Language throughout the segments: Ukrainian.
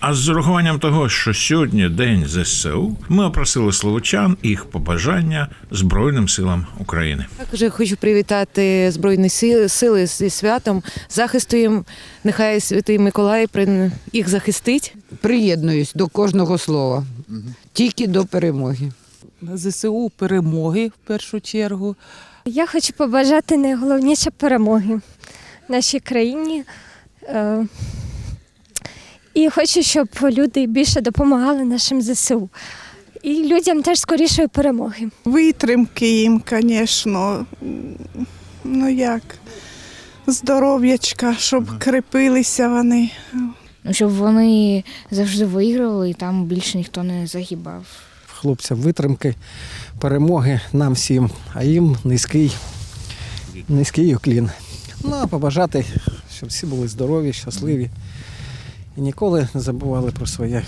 А з урахуванням того, що сьогодні день ЗСУ, ми опросили словочан їх побажання Збройним силам України. Також я хочу привітати Збройні Сили, сили зі святом, захисту їм. Нехай Святий Миколай їх захистить. Приєднуюсь до кожного слова. Тільки до перемоги. ЗСУ перемоги в першу чергу. Я хочу побажати найголовніше перемоги нашій країні. І хочу, щоб люди більше допомагали нашим ЗСУ. І людям теж скорішої перемоги. Витримки їм, звісно. Ну як, здоров'ячка, щоб крепилися вони. Ну, щоб вони завжди виграли і там більше ніхто не загибав. хлопцям витримки, перемоги нам всім, а їм низький, низький уклін. Ну а побажати, щоб всі були здорові, щасливі і ніколи не забували про своє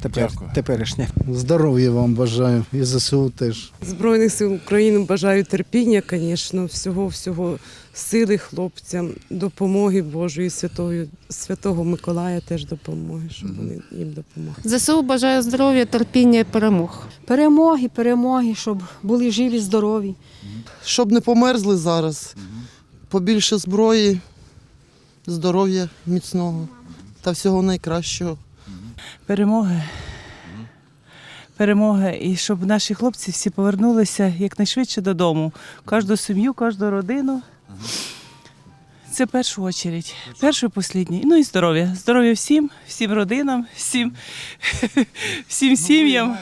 тепер, теперішнє. Здоров'я вам бажаю і ЗСУ теж. Збройних сил України бажаю терпіння, звісно, всього, всього сили хлопцям, допомоги Божої, святої, святого Миколая теж допомоги, щоб вони їм допомогли. ЗСУ бажаю здоров'я, терпіння і перемог. Перемоги, перемоги, щоб були живі, здорові. Щоб не померзли зараз. Побільше зброї, здоров'я міцного та всього найкращого. Перемоги. Перемоги. І щоб наші хлопці всі повернулися якнайшвидше додому. Кожну сім'ю, кожну родину. Це в першу чергу. Перше і останнє. Ну і здоров'я. Здоров'я всім, всім родинам, всім, всім сім'ям.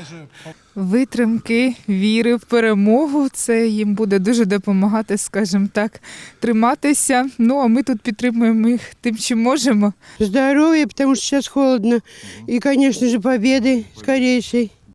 Витримки, віри в перемогу. Це їм буде дуже допомагати, скажімо так, триматися. Ну а ми тут підтримуємо їх тим, чим можемо. Здоров'я, тому що зараз холодно. І, звісно ж, побіди скорішої.